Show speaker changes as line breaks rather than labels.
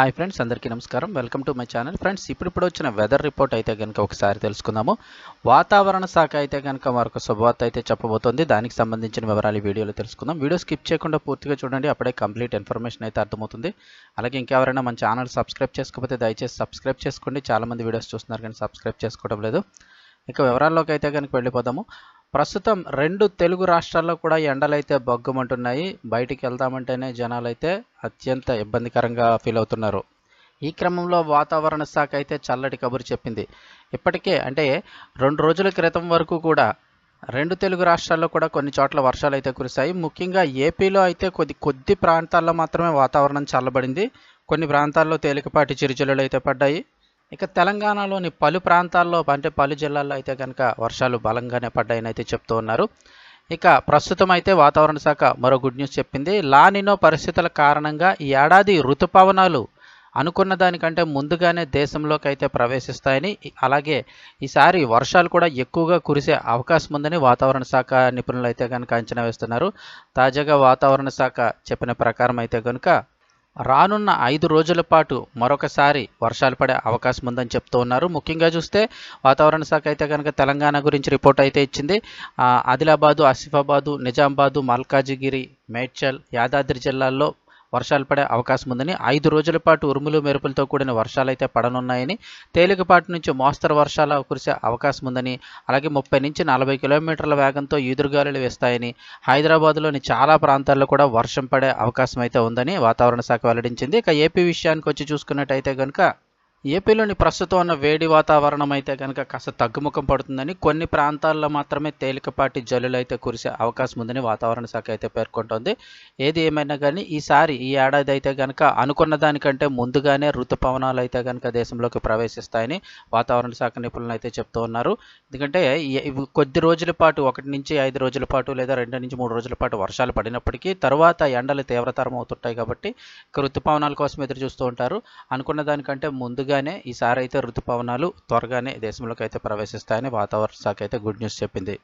Hi friends అందరికీ నమస్కారం. Welcome to my channel. Friends ఇప్పుడు వచ్చిన వెదర్ రిపోర్ట్ అయితే కనుక ఒకసారి తెలుసుకుందాము. వాతావరణ శాఖ అయితే కనుక మరొక శుభవార్త అయితే చెప్పబోతోంది. దానికి సంబంధించిన వివరాలు వీడియోలో తెలుసుకుందాం. వీడియో స్కిప్ చేయకుండా పూర్తిగా చూడండి అప్పుడే కంప్లీట్ ఇన్ఫర్మేషన్ అయితే అర్థమవుతుంది. అలాగే ఇంకెవరైనా మన ఛానల్ సబ్స్క్రైబ్ చేసుకోకపోతే దయచేసి సబ్స్క్రైబ్ చేసుకోండి. చాలామంది వీడియోస్ చూస్తున్నారు కానీ సబ్స్క్రైబ్ చేసుకోవడం లేదు. ఇక వివరాల్లోకి అయితే కనుక వెళ్ళిపోదాము. ప్రస్తుతం రెండు తెలుగు రాష్ట్రాల్లో కూడా ఎండలైతే బొగ్గమంటున్నాయి. బయటికి వెళ్దామంటేనే జనాలైతే అత్యంత ఇబ్బందికరంగా ఫీల్ అవుతున్నారు. ఈ క్రమంలో వాతావరణ శాఖ అయితే చల్లటి కబురు చెప్పింది. ఇప్పటికే అంటే రెండు రోజుల క్రితం వరకు కూడా రెండు తెలుగు రాష్ట్రాల్లో కూడా కొన్ని చోట్ల వర్షాలు అయితే కురిశాయి. ముఖ్యంగా ఏపీలో అయితే కొద్ది కొద్ది ప్రాంతాల్లో మాత్రమే వాతావరణం చల్లబడింది. కొన్ని ప్రాంతాల్లో తేలికపాటి చిరుజల్లులు అయితే పడ్డాయి. ఇక తెలంగాణలోని పలు ప్రాంతాల్లో అంటే పలు జిల్లాల్లో అయితే కనుక వర్షాలు బలంగానే పడ్డాయని అయితే చెప్తూ ఉన్నారు. ఇక ప్రస్తుతం అయితే వాతావరణ శాఖ మరో గుడ్ న్యూస్ చెప్పింది. లానినో పరిస్థితుల కారణంగా ఈ ఏడాది ఋతుపవనాలు అనుకున్న దానికంటే ముందుగానే దేశంలోకి అయితే ప్రవేశిస్తాయని అలాగే ఈసారి వర్షాలు కూడా ఎక్కువగా కురిసే అవకాశం ఉందని వాతావరణ శాఖ నిపుణులు అయితే కనుక అంచనా వేస్తున్నారు. తాజాగా వాతావరణ శాఖ చెప్పిన ప్రకారం అయితే కనుక రానున్న ఐదు రోజుల పాటు మరొకసారి వర్షాలు పడే అవకాశం ఉందని చెప్తూ ఉన్నారు. ముఖ్యంగా చూస్తే వాతావరణ శాఖ అయితే కనుక తెలంగాణ గురించి రిపోర్ట్ అయితే ఇచ్చింది. ఆదిలాబాదు ఆసిఫాబాదు నిజామాబాదు మల్కాజిగిరి మేడ్చల్ యాదాద్రి జిల్లాల్లో వర్షాలు పడే అవకాశం ఉందని. ఐదు రోజుల పాటు ఉరుములు మెరుపులతో కూడిన వర్షాలు అయితే పడనున్నాయని. తేలికపాటి నుంచి మోస్తరు వర్షాలు కురిసే అవకాశం ఉందని. అలాగే ముప్పై నుంచి నలభై కిలోమీటర్ల వేగంతో ఈదురుగాలులు వేస్తాయని. హైదరాబాద్లోని చాలా ప్రాంతాల్లో కూడా వర్షం పడే అవకాశం అయితే ఉందని వాతావరణ శాఖ వెల్లడించింది. ఇక ఏపీ విషయానికి వచ్చి చూసుకున్నట్టయితే కనుక ఏపీలోని ప్రస్తుతం ఉన్న వేడి వాతావరణం అయితే కనుక కాస్త తగ్గుముఖం పడుతుందని కొన్ని ప్రాంతాల్లో మాత్రమే తేలికపాటి జల్లులు అయితే కురిసే అవకాశం ఉందని వాతావరణ శాఖ అయితే పేర్కొంటోంది. ఏది ఏమైనా కానీ ఈసారి ఈ ఏడాది అయితే కనుక అనుకున్న దానికంటే ముందుగానే ఋతుపవనాలు అయితే కనుక దేశంలోకి ప్రవేశిస్తాయని వాతావరణ శాఖ నిపుణులు అయితే చెప్తూ ఉన్నారు. ఎందుకంటే కొద్ది రోజుల పాటు ఒకటి నుంచి ఐదు రోజుల పాటు లేదా రెండు నుంచి మూడు రోజుల పాటు వర్షాలు పడినప్పటికీ తర్వాత ఎండలు తీవ్రతరం అవుతుంటాయి కాబట్టి ఋతుపవనాల కోసం ఎదురు చూస్తూ ఉంటారు. అనుకున్న దానికంటే ముందుగా ముందుగానే ఈసారి అయితే ఋతుపవనాలు త్వరగానే దేశంలోకి అయితే ప్రవేశిస్తాయని వాతావరణ శాఖ అయితే గుడ్ న్యూస్ చెప్పింది.